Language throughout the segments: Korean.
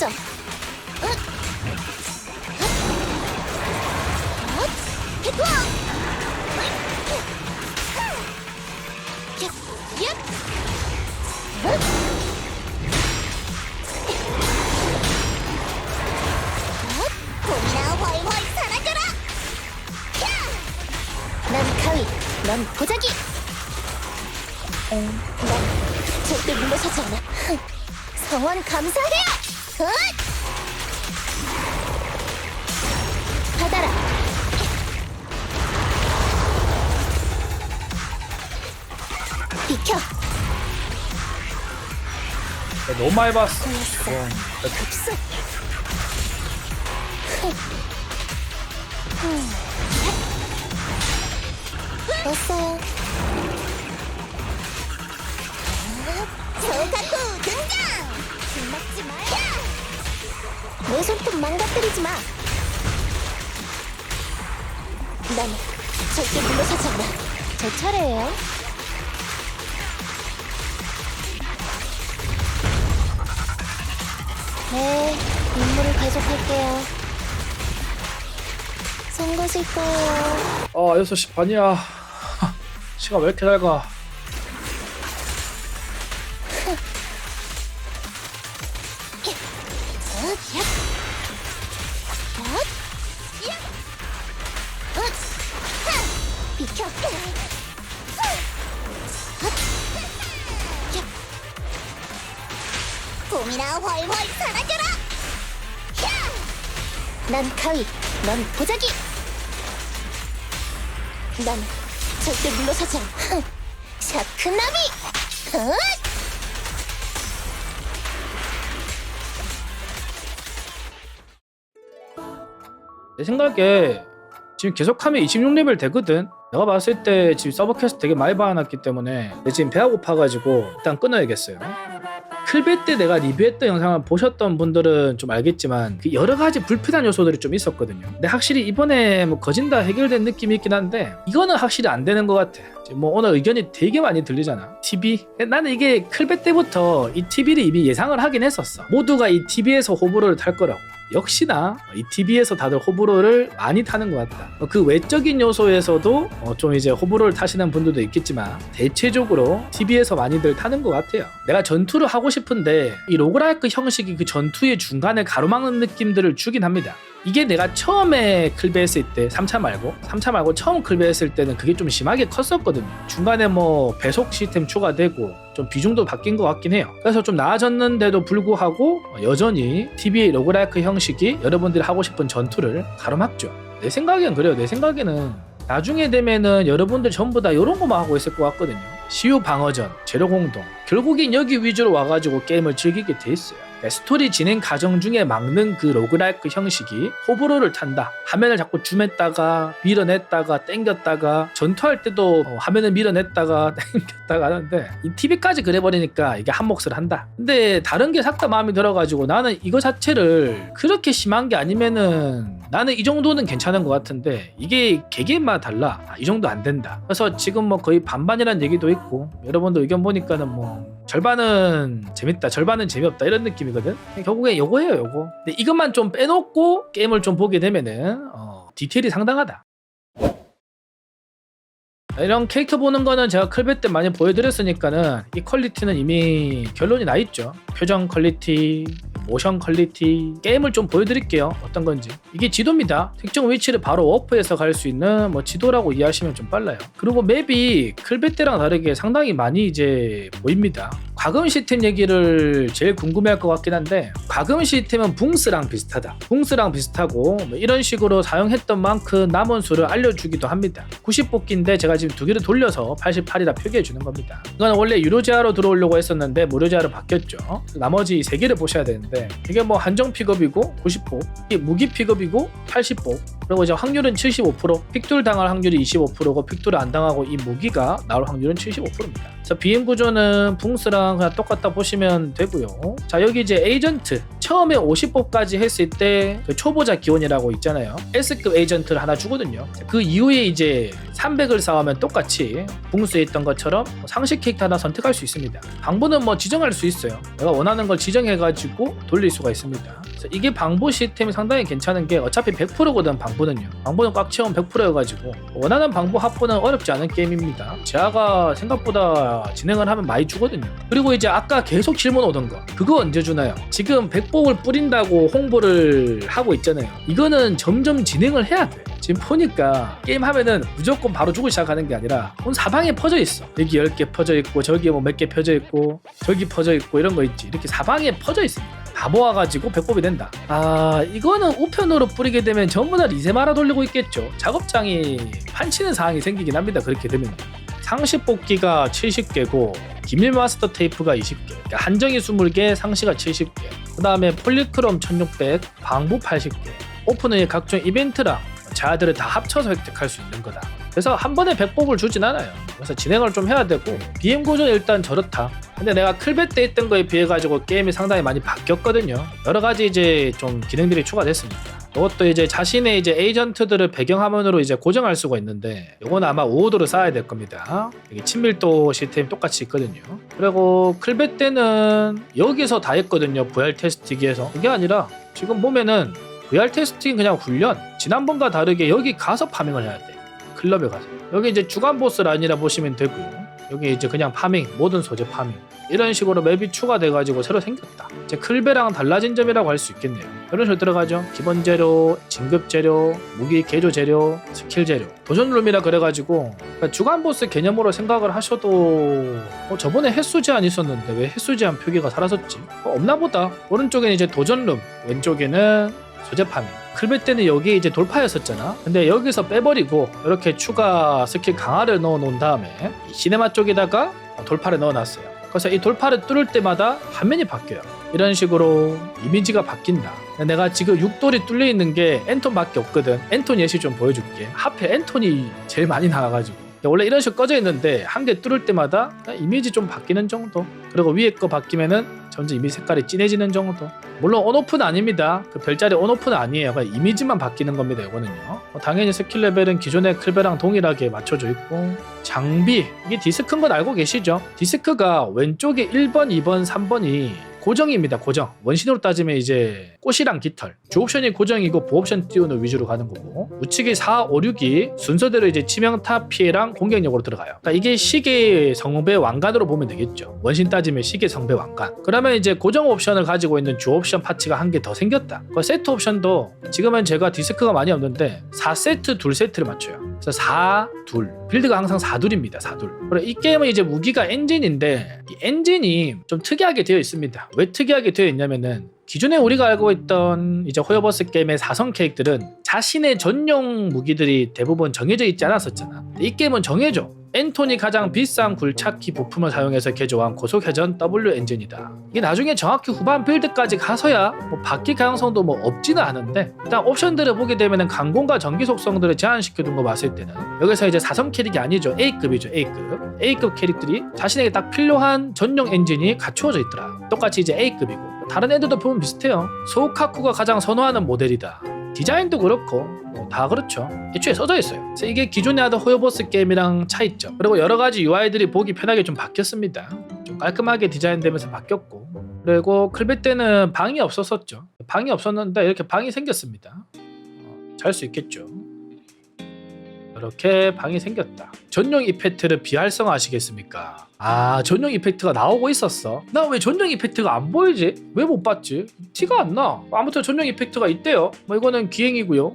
무너져. 헤투어! 봄이나 훨훨 사라져라! 난 가위, 넌 보자기! 음, 난 절대 물러서지 않아. 성원 감사해요! 헛! 받아라! 비켜! 야, 너무 많이 봤어. 걸렸어. 와, 흡수! 왔어요. 소가쿠 등장! 숨막지 마야! 내 손톱 망가뜨리지 마! 난 절대 물러서지 않아. 제 차례예요. 네, 임무를 계속할게요. 선거실 거예요. 아, 6시 반이야. 시간 왜 이렇게 잘 가? 비켜. 봄이나 훨훨 사라져라. 난 가위, 넌 보자기. 난 절대 물러서지 않아. 샤크나미. 헛! 내 생각에 지금 계속하면 26레벨 되거든. 내가 봤을 때 지금 서버 캐스 되게 많이 봐놨기 때문에 내 지금 배가 고파가지고 일단 끊어야겠어요. 클베 때 내가 리뷰했던 영상을 보셨던 분들은 좀 알겠지만 그 여러 가지 불편한 요소들이 좀 있었거든요. 근데 확실히 이번에 뭐 거진 다 해결된 느낌이 있긴 한데 이거는 확실히 안 되는 것 같아. 뭐 오늘 의견이 되게 많이 들리잖아. TV. 나는 이게 클베 때부터 이 TV를 이미 예상을 하긴 했었어. 모두가 이 TV에서 호불호를 탈 거라고. 역시나 이 TV에서 다들 호불호를 많이 타는 것 같다. 어, 그 외적인 요소에서도 어, 좀 이제 호불호를 타시는 분들도 있겠지만 대체적으로 TV에서 많이들 타는 것 같아요. 내가 전투를 하고 싶은데 이 로그라이크 형식이 그 전투의 중간에 가로막는 느낌들을 주긴 합니다. 이게 내가 처음에 클베 했을 때 3차 말고 3차 말고 처음 클베 했을 때는 그게 좀 심하게 컸었거든요. 중간에 뭐 배속 시스템 추가되고 좀 비중도 바뀐 것 같긴 해요. 그래서 좀 나아졌는데도 불구하고 여전히 TV 로그라이크 형식이 여러분들이 하고 싶은 전투를 가로막죠. 내 생각엔 그래요. 내 생각에는 나중에 되면은 여러분들 전부 다 이런 거만 하고 있을 것 같거든요. 시우 방어전, 재료 공동. 결국엔 여기 위주로 와가지고 게임을 즐기게 돼 있어요. 네, 스토리 진행 과정 중에 막는 그 로그라이크 형식이 호불호를 탄다. 화면을 자꾸 줌했다가 밀어냈다가 땡겼다가 전투할 때도 어, 화면을 밀어냈다가 땡겼다가 하는데 이 TV까지 그래버리니까 이게 한 몫을 한다. 근데 다른 게 싹 다 마음에 들어가지고 나는 이거 자체를 그렇게 심한 게 아니면은 나는 이 정도는 괜찮은 것 같은데 이게 개개인마다 달라. 아, 이 정도 안 된다. 그래서 지금 뭐 거의 반반이라는 얘기도 있고 여러분들 의견 보니까는 뭐 절반은 재밌다, 절반은 재미없다 이런 느낌이거든. 결국에 요거예요, 요거. 근데 이것만 좀 빼놓고 게임을 좀 보게 되면은 어, 디테일이 상당하다. 이런 캐릭터 보는 거는 제가 클베 때 많이 보여드렸으니까는 이 퀄리티는 이미 결론이 나 있죠. 표정 퀄리티, 모션 퀄리티, 게임을 좀 보여드릴게요. 어떤 건지. 이게 지도입니다. 특정 위치를 바로 워프해서 갈 수 있는 뭐 지도라고 이해하시면 좀 빨라요. 그리고 맵이 클베 때랑 다르게 상당히 많이 이제 보입니다. 과금 시스템 얘기를 제일 궁금해할 것 같긴 한데 과금 시스템은 붕스랑 비슷하다. 붕스랑 비슷하고 뭐 이런 식으로 사용했던 만큼 남은 수를 알려주기도 합니다. 90 뽑기인데 제가 지금 두 개를 돌려서 88이라 표기해 주는 겁니다. 이건 원래 유료 제하로 들어오려고 했었는데 무료 제하로 바뀌었죠. 나머지 세 개를 보셔야 되는데 이게 뭐 한정 픽업이고 90뽑, 이게 무기 픽업이고 80뽑, 그리고 이제 확률은 75%, 픽툴 당할 확률이 25%고 픽툴을 안 당하고 이 무기가 나올 확률은 75%입니다. 그래서 비행 구조는 붕스랑 그냥 똑같다 보시면 되고요. 자 여기 이제 에이전트 처음에 50뽑까지 했을 때 그 초보자 기원이라고 있잖아요. S급 에이전트를 하나 주거든요. 그 이후에 이제 300을 쌓으면 똑같이 붕수에 있던 것처럼 뭐 상식 캐릭터 하나 선택할 수 있습니다. 방부는 뭐 지정할 수 있어요. 내가 원하는 걸 지정해가지고 돌릴 수가 있습니다. 이게 방부 시스템이 상당히 괜찮은 게 어차피 100%거든 방부는요. 방부는 꽉 채우면 100%여가지고 원하는 방부 확보는 어렵지 않은 게임입니다. 제아가 생각보다 진행을 하면 많이 주거든요. 그리고 이제 아까 계속 질문 오던 거 그거 언제 주나요? 지금 백복을 뿌린다고 홍보를 하고 있잖아요. 이거는 점점 진행을 해야 돼. 지금 보니까 게임 하면은 무조건 바로 주고 시작하는 게 아니라 온 사방에 퍼져 있어. 여기 10개 퍼져 있고 저기 뭐 몇 개 퍼져 있고 저기 퍼져 있고 이런 거 있지. 이렇게 사방에 퍼져 있습니다. 다 모아가지고 배꼽이 된다. 아 이거는 우편으로 뿌리게 되면 전부 다 리세마라 돌리고 있겠죠. 작업장이 판치는 상황이 생기긴 합니다. 그렇게 되면 상시 뽑기가 70개고 기밀 마스터 테이프가 20개, 그러니까 한정이 20개, 상시가 70개. 그 다음에 폴리크롬 1600, 방부 80개. 오픈의 각종 이벤트랑 자아들을 다 합쳐서 획득할 수 있는 거다. 그래서 한 번에 100뽑을 주진 않아요. 그래서 진행을 좀 해야 되고 BM 구조는 일단 저렇다. 근데 내가 클벳 때 했던 거에 비해 가지고 게임이 상당히 많이 바뀌었거든요. 여러 가지 이제 좀 기능들이 추가됐습니다. 이것도 이제 자신의 이제 에이전트들을 배경화면으로 이제 고정할 수가 있는데 이건 아마 우호도를 쌓아야 될 겁니다. 여기 친밀도 시스템 똑같이 있거든요. 그리고 클벳 때는 여기서 다 했거든요. VR 테스트기에서 그게 아니라 지금 보면은 VR 테스팅 그냥 훈련 지난번과 다르게 여기 가서 파밍을 해야 돼. 클럽에 가서 여기 이제 주간 보스 라인이라 보시면 되고요. 여기 이제 그냥 파밍 모든 소재 파밍 이런 식으로 맵이 추가돼 가지고 새로 생겼다. 이제 클베랑 달라진 점이라고 할 수 있겠네요. 이런 식으로 들어가죠. 기본 재료, 진급 재료, 무기 개조 재료, 스킬 재료, 도전 룸이라 그래가지고 그러니까 주간 보스 개념으로 생각을 하셔도 어, 저번에 횟수 제한 있었는데 왜 횟수 제한 표기가 사라졌지? 어, 없나 보다. 오른쪽에는 이제 도전 룸, 왼쪽에는 소재 파밍. 클베 때는 여기 이제 돌파였었잖아. 근데 여기서 빼버리고 이렇게 추가 스킬 강화를 넣어 놓은 다음에 이 시네마 쪽에다가 돌파를 넣어 놨어요. 그래서 이 돌파를 뚫을 때마다 화면이 바뀌어요. 이런 식으로 이미지가 바뀐다. 내가 지금 6돌이 뚫려 있는 게 엔톤밖에 없거든. 엔톤 예시 좀 보여줄게. 하필 엔톤이 제일 많이 나와가지고. 원래 이런 식으로 꺼져 있는데 한 개 뚫을 때마다 이미지 좀 바뀌는 정도. 그리고 위에 거 바뀌면은 점점 이미지 색깔이 진해지는 정도. 물론 온오프는 아닙니다. 그 별자리 온오프는 아니에요. 그냥 이미지만 바뀌는 겁니다. 이거는요. 어, 당연히 스킬 레벨은 기존의 클베랑 동일하게 맞춰져 있고 장비 이게 디스크인 건 알고 계시죠? 디스크가 왼쪽에 1번, 2번, 3번이 고정입니다. 고정. 원신으로 따지면 이제 꽃이랑 깃털. 주 옵션이 고정이고 보옵션 띄우는 위주로 가는 거고 우측이 4, 5, 6이 순서대로 이제 치명타, 피해랑 공격력으로 들어가요. 그러니까 이게 시계 성배 왕관으로 보면 되겠죠. 원신 따지면 시계 성배 왕관. 그러면 이제 고정 옵션을 가지고 있는 주 옵션 파츠가 한 개 더 생겼다. 그 세트 옵션도 지금은 제가 디스크가 많이 없는데 4세트, 2세트를 맞춰요. 그래서 4, 2. 빌드가 항상 4둘입니다. 4둘. 그래 이 게임은 이제 무기가 엔진인데 이 엔진이 좀 특이하게 되어 있습니다. 왜 특이하게 되어 있냐면은 기존에 우리가 알고 있던 이제 호여버스 게임의 사성 캐릭들은 자신의 전용 무기들이 대부분 정해져 있지 않았었잖아. 이 게임은 정해져. 엔톤이 가장 비싼 굴착기 부품을 사용해서 개조한 고속회전 W 엔진이다. 이게 나중에 정확히 후반 빌드까지 가서야 뭐 바뀔 가능성도 뭐 없지는 않은데 일단 옵션들을 보게 되면은 강공과 전기 속성들을 제한시켜둔 거 봤을 때는 여기서 이제 사성 캐릭이 아니죠 A급이죠 A급 A급 캐릭들이 자신에게 딱 필요한 전용 엔진이 갖추어져 있더라. 똑같이 이제 A급이고 다른 애들도 보면 비슷해요. 소카쿠가 가장 선호하는 모델이다. 디자인도 그렇고 뭐 다 그렇죠. 애초에 써져 있어요. 이게 기존에 하던 호요버스 게임이랑 차이점. 그리고 여러 가지 UI들이 보기 편하게 좀 바뀌었습니다. 좀 깔끔하게 디자인되면서 바뀌었고. 그리고 클베 때는 방이 없었었죠. 방이 없었는데 이렇게 방이 생겼습니다. 어, 잘수 있겠죠. 이렇게 방이 생겼다. 전용 이펙트를 비활성화 하시겠습니까? 아 전용 이펙트가 나오고 있었어. 나 왜 전용 이펙트가 안 보이지? 왜 못 봤지? 티가 안 나. 아무튼 전용 이펙트가 있대요. 뭐 이거는 기행이고요.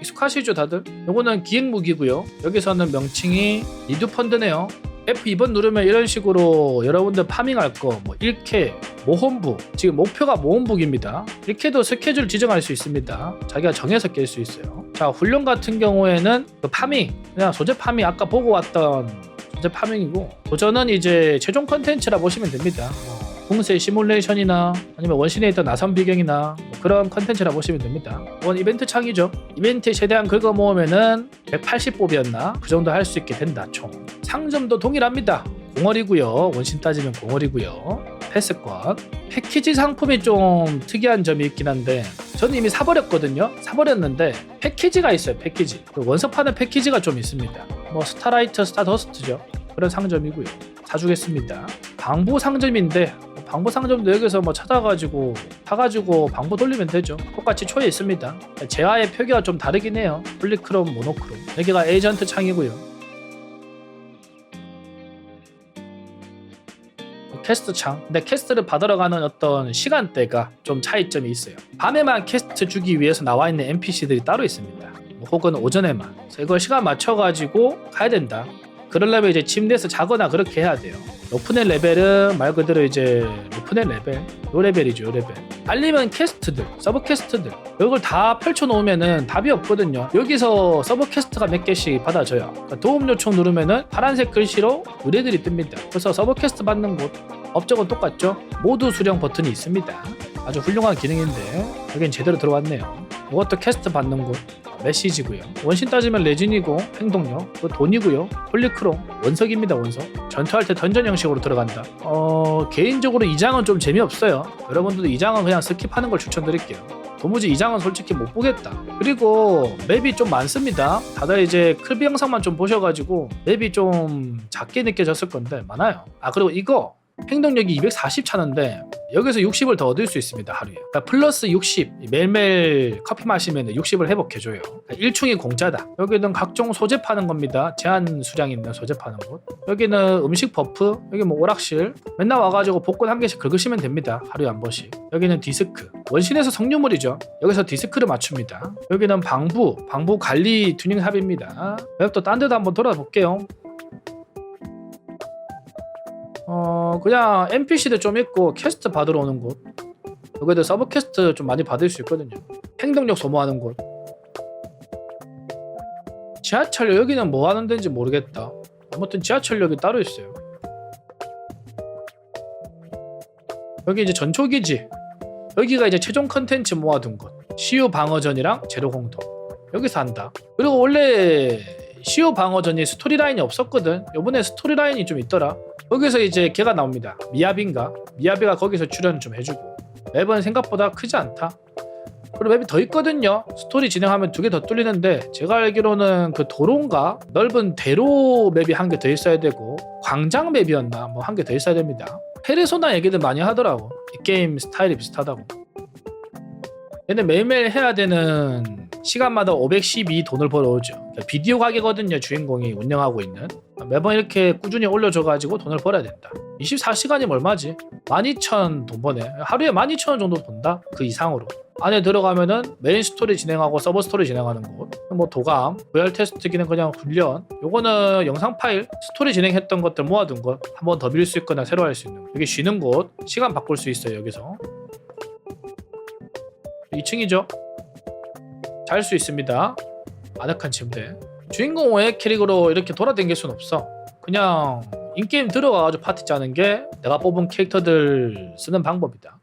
익숙하시죠 다들? 이거는 기행 무기고요. 여기서는 명칭이 리드 펀드네요. F2번 누르면 이런 식으로 여러분들 파밍할 거 뭐 1캐, 모험부 지금 목표가 모험북입니다. 1캐도 스케줄 지정할 수 있습니다. 자기가 정해서 깰 수 있어요. 자 훈련 같은 경우에는 그 파밍 그냥 소재 파밍 아까 보고 왔던 소재 파밍이고 도전은 이제 최종 컨텐츠라 보시면 됩니다. 뭐 공세 시뮬레이션이나 아니면 원신에 있던 나선 비경이나 뭐 그런 컨텐츠라 보시면 됩니다. 원 이벤트 창이죠. 이벤트에 최대한 긁어 모으면은 180뽑이었나 그 정도 할 수 있게 된다 총. 상점도 동일합니다. 공월이고요. 원신 따지면 공월이고요. 패스권 패키지 상품이 좀 특이한 점이 있긴 한데 저는 이미 사버렸거든요 사버렸는데 패키지가 있어요 패키지 그 원석 파는 패키지가 좀 있습니다 뭐 스타라이트 스타더스트죠 그런 상점이고요 사주겠습니다 방부 상점인데 방부 상점도 여기서 뭐 찾아가지고 사가지고 방부 돌리면 되죠 똑같이 초에 있습니다 제아의 표기가 좀 다르긴 해요 폴리크롬 모노크롬 여기가 에이전트 창이고요 캐스트 창. 근데 캐스트를 받으러 가는 어떤 시간대가 좀 차이점이 있어요. 밤에만 캐스트 주기 위해서 나와 있는 NPC들이 따로 있습니다. 뭐 혹은 오전에만. 그래서 이걸 시간 맞춰가지고 가야 된다. 그러려면 이제 침대에서 자거나 그렇게 해야 돼요. 오픈의 레벨은 말 그대로 이제 오픈의 레벨, 요 레벨이죠, 요 레벨. 알리면 캐스트들, 서브 캐스트들 이걸 다 펼쳐놓으면은 답이 없거든요. 여기서 서브 캐스트가 몇 개씩 받아져요. 그러니까 도움 요청 누르면은 파란색 글씨로 의뢰들이 뜹니다. 그래서 서브 캐스트 받는 곳 업적은 똑같죠? 모두 수령 버튼이 있습니다. 아주 훌륭한 기능인데 여긴 제대로 들어왔네요. 이것도 캐스트 받는 곳 메시지고요. 원신 따지면 레진이고 행동력, 그 돈이고요. 폴리크롬 원석입니다 원석. 전투할 때 던전 형식으로 들어간다. 어 개인적으로 이 장은 좀 재미없어요. 여러분들도 이 장은 그냥 스킵하는 걸 추천드릴게요. 도무지 이 장은 솔직히 못 보겠다. 그리고 맵이 좀 많습니다. 다들 이제 클비 영상만 좀 보셔가지고 맵이 좀 작게 느껴졌을 건데 많아요. 아 그리고 이거 행동력이 240 차는데 여기서 60을 더 얻을 수 있습니다 하루에. 그러니까 플러스 60 매일매일 커피 마시면 60을 회복해줘요. 그러니까 1충이 공짜다. 여기는 각종 소재 파는 겁니다. 제한 수량 있는 소재 파는 곳. 여기는 음식 버프 여기 뭐 오락실. 맨날 와가지고 복권 한 개씩 긁으시면 됩니다. 하루에 한 번씩. 여기는 디스크. 원신에서 석류물이죠. 여기서 디스크를 맞춥니다. 여기는 방부 방부 관리 튜닝 삽입니다. 맵도 딴 데도 한번 돌아볼게요 어 그냥 NPC들 좀 있고 캐스트 받으러 오는 곳. 여기도 서브 캐스트 좀 많이 받을 수 있거든요. 행동력 소모하는 곳. 지하철 여기는 뭐 하는 데인지 모르겠다. 아무튼 지하철역이 따로 있어요. 여기 이제 전초기지. 여기가 이제 최종 컨텐츠 모아둔 곳. CU 방어전이랑 제로 공동. 여기서 한다. 그리고 원래 CU 방어전이 스토리라인이 없었거든. 요번에 스토리라인이 좀 있더라 거기서 이제 걔가 나옵니다. 미야비인가? 미야비가 거기서 출연 좀 해주고 맵은 생각보다 크지 않다. 그리고 맵이 더 있거든요. 스토리 진행하면 두 개 더 뚫리는데 제가 알기로는 그 도로인가 넓은 대로 맵이 한 개 더 있어야 되고 광장 맵이었나 뭐 한 개 더 있어야 됩니다. 페르소나 얘기들 많이 하더라고. 이 게임 스타일이 비슷하다고. 얘는 매일매일 해야 되는 시간마다 512 돈을 벌어오죠. 그러니까 비디오 가게거든요. 주인공이 운영하고 있는. 매번 이렇게 꾸준히 올려줘가지고 돈을 벌어야 된다. 24시간이면 얼마지? 12,000 돈 버네. 하루에 12,000원 정도 번다? 그 이상으로. 안에 들어가면은 메인 스토리 진행하고 서버 스토리 진행하는 곳, 뭐 도감, VR 테스트 기능 그냥 훈련. 요거는 영상 파일, 스토리 진행했던 것들 모아둔 것, 한번더 빌릴 수 있거나 새로 할 수 있는 곳. 여기 쉬는 곳, 시간 바꿀 수 있어요 여기서. 2층이죠. 잘 수 있습니다. 아늑한 침대. 주인공 외 캐릭으로 이렇게 돌아다닐 순 없어. 그냥 인게임 들어가가지고 파티 짜는 게 내가 뽑은 캐릭터들 쓰는 방법이다.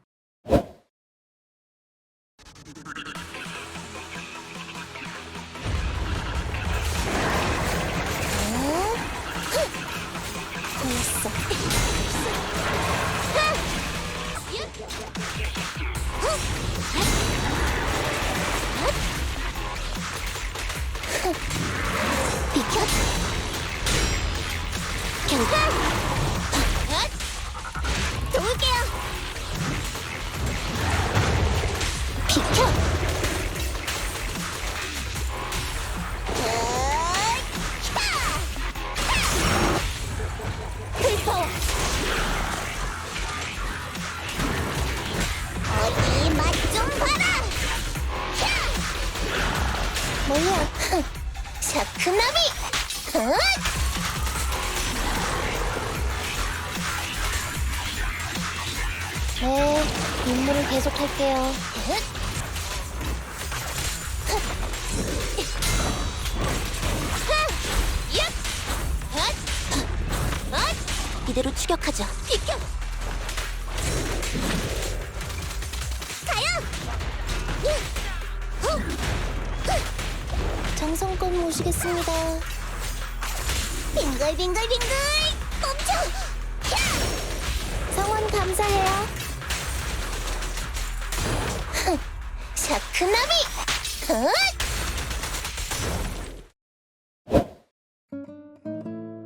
계속할게요. 이대로 추격하자. 비켜! 정성껏 모시겠습니다. 빙글빙글빙글 멈춰! 야! 성원 감사해요. 크나미! 흥!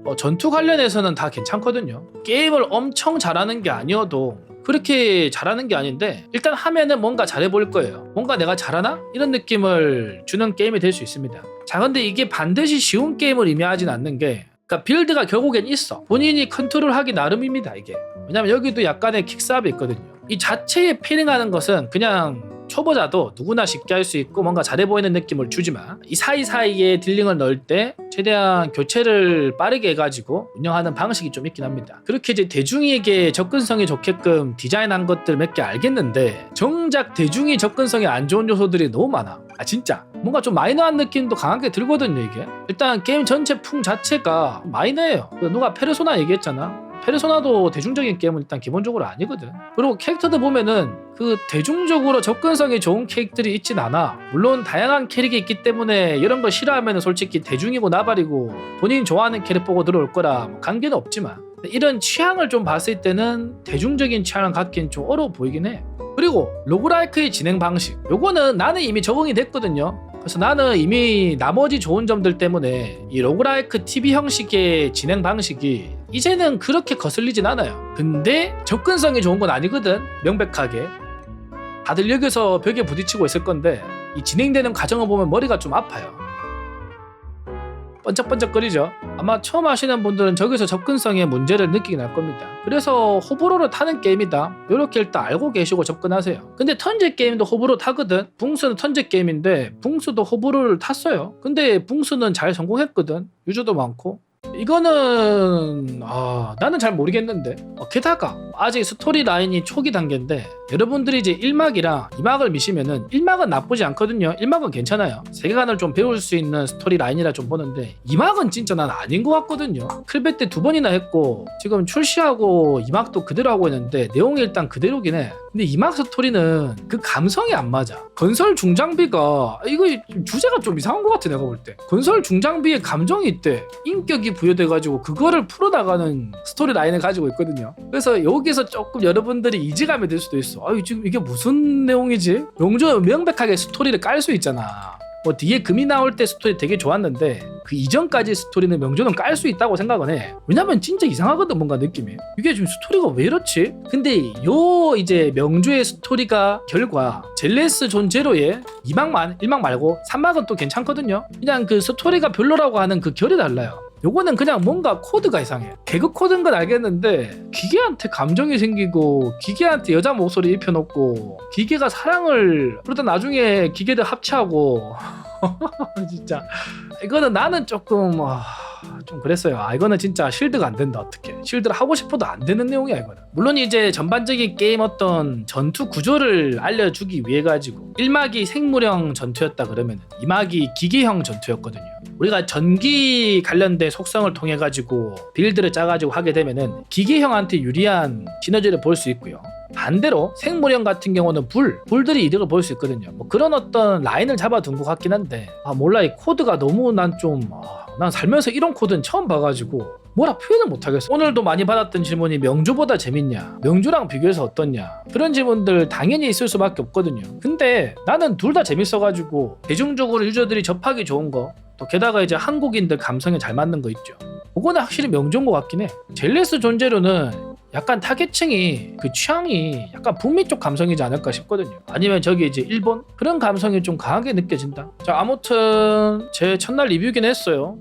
어, 전투 관련해서는 다 괜찮거든요. 게임을 엄청 잘하는 게 아니어도 그렇게 잘하는 게 아닌데 일단 하면은 뭔가 잘해 보일 거예요. 뭔가 내가 잘하나? 이런 느낌을 주는 게임이 될 수 있습니다. 자, 근데 이게 반드시 쉬운 게임을 의미하진 않는 게 그러니까 빌드가 결국엔 있어. 본인이 컨트롤하기 나름입니다, 이게. 왜냐면 여기도 약간의 킥삽이 있거든요. 이 자체에 패링하는 것은 그냥 초보자도 누구나 쉽게 할 수 있고 뭔가 잘해 보이는 느낌을 주지만 이 사이사이에 딜링을 넣을 때 최대한 교체를 빠르게 해가지고 운영하는 방식이 좀 있긴 합니다. 그렇게 이제 대중에게 접근성이 좋게끔 디자인한 것들 몇 개 알겠는데 정작 대중이 접근성이 안 좋은 요소들이 너무 많아. 아 진짜 뭔가 좀 마이너한 느낌도 강하게 들거든요 이게. 일단 게임 전체 풍 자체가 마이너해요. 누가 페르소나 얘기했잖아. 페르소나도 대중적인 게임은 일단 기본적으로 아니거든. 그리고 캐릭터들 보면은 그 대중적으로 접근성이 좋은 캐릭들이 있진 않아. 물론 다양한 캐릭이 있기 때문에 이런 거 싫어하면 솔직히 대중이고 나발이고 본인 좋아하는 캐릭 보고 들어올 거라 뭐 관계는 없지만 이런 취향을 좀 봤을 때는 대중적인 취향을 갖긴 좀 어려워 보이긴 해. 그리고 로그라이크의 진행 방식. 요거는 나는 이미 적응이 됐거든요. 그래서 나는 이미 나머지 좋은 점들 때문에 이 로그라이크 TV 형식의 진행 방식이 이제는 그렇게 거슬리진 않아요. 근데 접근성이 좋은 건 아니거든. 명백하게. 다들 여기서 벽에 부딪히고 있을 건데 이 진행되는 과정을 보면 머리가 좀 아파요. 번쩍번쩍거리죠. 아마 처음 하시는 분들은 저기서 접근성에 문제를 느끼긴 할 겁니다. 그래서 호불호를 타는 게임이다. 이렇게 일단 알고 계시고 접근하세요. 근데 턴제 게임도 호불호 타거든. 붕수는 턴제 게임인데 붕수도 호불호를 탔어요. 근데 붕수는 잘 성공했거든. 유저도 많고. 이거는 아 나는 잘 모르겠는데. 어, 게다가 아직 스토리 라인이 초기 단계인데 여러분들이 이제 1막이랑 2막을 미시면은 1막은 나쁘지 않거든요. 1막은 괜찮아요. 세계관을 좀 배울 수 있는 스토리 라인이라 좀 보는데 2막은 진짜 난 아닌 것 같거든요. 클베 때 두 번이나 했고 지금 출시하고 2막도 그대로 하고 있는데 내용이 일단 그대로긴 해. 근데 2막 스토리는 그 감성이 안 맞아. 건설 중장비가 이거 주제가 좀 이상한 것 같아 내가 볼 때. 건설 중장비에 감정이 있대. 인격이 부여돼가지고 그거를 풀어나가는 스토리 라인을 가지고 있거든요 그래서 여기서 조금 여러분들이 이지감이 들 수도 있어 아유 지금 이게 무슨 내용이지 명조 명백하게 스토리를 깔 수 있잖아 뭐 뒤에 금이 나올 때 스토리 되게 좋았는데 그 이전까지 스토리는 명조는 깔 수 있다고 생각은 해. 왜냐면 진짜 이상하거든 뭔가 느낌이. 이게 지금 스토리가 왜 이렇지? 근데 요 이제 명조의 스토리가 결과 젤레스 존 제로의 2막만 1막 말고 3막은 또 괜찮거든요. 그냥 그 스토리가 별로라고 하는 그 결이 달라요. 요거는 그냥 뭔가 코드가 이상해. 개그 코드인 건 알겠는데 기계한테 감정이 생기고 기계한테 여자 목소리 입혀놓고 기계가 사랑을 그러다 나중에 기계들 합체하고 진짜 이거는 나는 조금 아, 좀 그랬어요. 아 이거는 진짜 실드가 안 된다 어떻게 실드를 하고 싶어도 안 되는 내용이야 이거는. 물론 이제 전반적인 게임 어떤 전투 구조를 알려주기 위해 가지고 1막이 생물형 전투였다 그러면 2막이 기계형 전투였거든요. 우리가 전기 관련된 속성을 통해 가지고 빌드를 짜 가지고 하게 되면은 기계형한테 유리한 시너지를 볼 수 있고요. 반대로 생물형 같은 경우는 불, 불들이 이득을 볼 수 있거든요. 뭐 그런 어떤 라인을 잡아둔 것 같긴 한데 아 몰라 이 코드가 너무 난 좀 아, 난 살면서 이런 코드는 처음 봐가지고 뭐라 표현을 못하겠어. 오늘도 많이 받았던 질문이 명주보다 재밌냐? 명주랑 비교해서 어떻냐? 그런 질문들 당연히 있을 수밖에 없거든요. 근데 나는 둘 다 재밌어가지고 대중적으로 유저들이 접하기 좋은 거, 또 게다가 이제 한국인들 감성에 잘 맞는 거 있죠. 그거는 확실히 명주인 것 같긴 해. 젤레스 존재로는 약간 타겟층이 그 취향이 약간 북미 쪽 감성이지 않을까 싶거든요. 아니면 저기 이제 일본 그런 감성이 좀 강하게 느껴진다. 자 아무튼 제 첫날 리뷰긴 했어요.